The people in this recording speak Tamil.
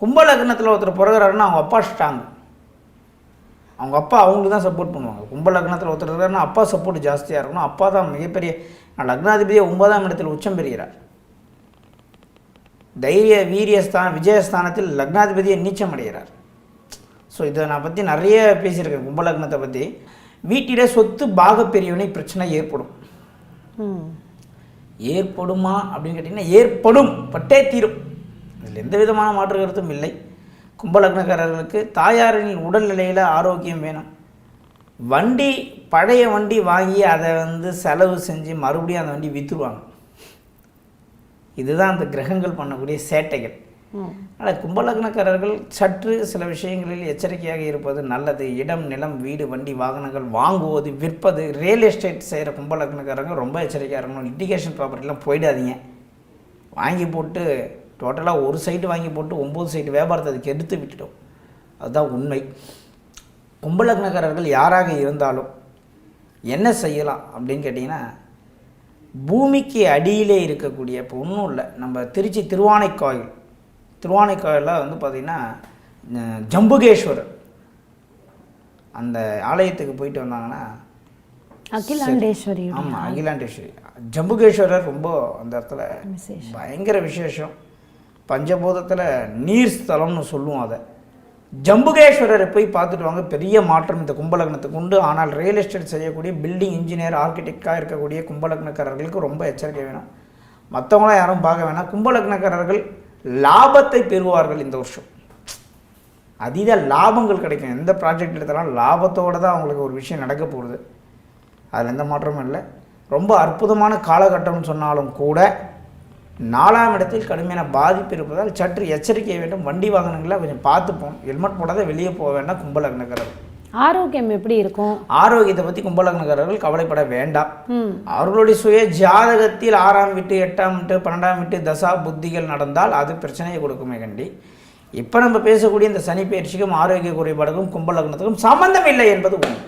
கும்ப லக்னத்தில் ஒருத்தர் பிறகுறாருன்னா அவங்க அப்பா ஸ்ட்ராங் அவங்க அப்பா அவங்களுக்கு தான் சப்போர்ட் பண்ணுவாங்க. கும்ப லக்னத்தில் ஒருத்தர் இருக்காருன்னா அப்பா சப்போர்ட் ஜாஸ்தியாக இருக்கணும். அப்பா தான் மிகப்பெரிய லக்னாதிபதியை ஒன்பதாம் இடத்தில் உச்சம் பெறுகிறார். தைரிய வீரியஸ்தான விஜயஸ்தானத்தில் லக்னாதிபதியை நீச்சம் அடைகிறார். ஸோ இதை நான் பற்றி நிறைய பேசியிருக்கேன் கும்ப லக்னத்தை பற்றி வீட்டிலே சொத்து பாகப்பிரிவினை பிரச்சனை ஏற்படும். ஏற்படுமா அப்படின்னு கேட்டிங்கன்னா ஏற்படும். பட்டே தீரும். இதில் எந்த விதமான மாற்று கருத்தும் இல்லை. கும்பலக்னக்காரர்களுக்கு தாயாரின் உடல்நிலையில் ஆரோக்கியம் வேணும். வண்டி பழைய வண்டி வாங்கி அதை வந்து செலவு செஞ்சு மறுபடியும் அந்த வண்டி விற்றுருவாங்க இதுதான் அந்த கிரகங்கள் பண்ணக்கூடிய சேட்டைகள். ஆனால் கும்பலக்னக்காரர்கள் சற்று சில விஷயங்களில் எச்சரிக்கையாக இருப்பது நல்லது. இடம் நிலம் வீடு வண்டி வாகனங்கள் வாங்குவது விற்பது ரியல் எஸ்டேட் செய்கிற கும்பலக்னக்காரங்க ரொம்ப எச்சரிக்கையாக இருக்கணும். லிட்டிகேஷன் ப்ராப்பர்ட்டிலாம் போயிடாதீங்க. வாங்கி போட்டு டோட்டலாக ஒரு சைட்டு வாங்கி போட்டு ஒம்பது சைட்டு வியாபாரத்தை அதுக்கு எடுத்து விட்டுட்டோம். அதுதான் உண்மை. கும்பலக்னக்காரர்கள் யாராக இருந்தாலும் என்ன செய்யலாம் அப்படின்னு கேட்டிங்கன்னா பூமிக்கு அடியிலே இருக்கக்கூடிய இப்போ ஒன்றும் இல்லை நம்ம திருச்சி திருவானைக்காயில். திருவானைக்காயில் வந்து பார்த்திங்கன்னா ஜம்புகேஸ்வரர் அந்த ஆலயத்துக்கு போயிட்டு வந்தாங்கன்னா அகிலாண்டேஸ்வரி ஆமாம் அகிலாண்டேஸ்வரி. ஜம்புகேஸ்வரர் ரொம்ப அந்த இடத்துல பயங்கர விசேஷம். பஞ்சபூதத்தில் நீர் ஸ்தலம்னு சொல்லுவோம் அதை. ஜம்புகேஸ்வரரை போய் பார்த்துட்டு வாங்க பெரிய மாற்றம் இந்த கும்பலக்னத்துக்கு உண்டு. ஆனால் ரியல் எஸ்டேட் செய்யக்கூடிய பில்டிங் இன்ஜினியர் ஆர்கிடெக்டாக இருக்கக்கூடிய கும்பலக்னக்காரர்களுக்கு ரொம்ப எச்சரிக்கை வேணும். மற்றவங்களாம் யாரும் பார்க்க வேணாம். கும்பலக்னக்காரர்கள் லாபத்தை பெறுவார்கள் இந்த வருஷம். அதீத லாபங்கள் கிடைக்கும். எந்த ப்ராஜெக்ட் எடுத்தாலும் லாபத்தோடு தான் அவங்களுக்கு ஒரு விஷயம் நடக்க போகுது. அதில் எந்த மாற்றமும் இல்லை. ரொம்ப அற்புதமான காலகட்டம்னு சொன்னாலும் கூட நாலாம் இடத்தில் கடுமையான பாதிப்பு இருப்பதால் சற்று எச்சரிக்கை வேண்டும். வண்டி வாகனங்களை கொஞ்சம் பார்த்துப்போம். ஹெல்மெட் போடாத வெளியே போக வேண்டாம். கும்பலக்னக்காரர்கள் ஆரோக்கியம் எப்படி இருக்கும்? ஆரோக்கியத்தை பற்றி கும்பலக்னக்காரர்கள் கவலைப்பட வேண்டாம். அவர்களுடைய சுய ஜாதகத்தில் ஆறாம் வீட்டு எட்டாம் வீட்டு பன்னெண்டாம் வீட்டு தசா புத்திகள் நடந்தால் அது பிரச்சனையை கொடுக்குமே கண்டி. இப்போ நம்ம பேசக்கூடிய இந்த சனி பயிற்சிக்கும் ஆரோக்கிய குறைபாடுக்கும் கும்பலக்னத்துக்கும் சம்பந்தம் இல்லை என்பது உண்மை.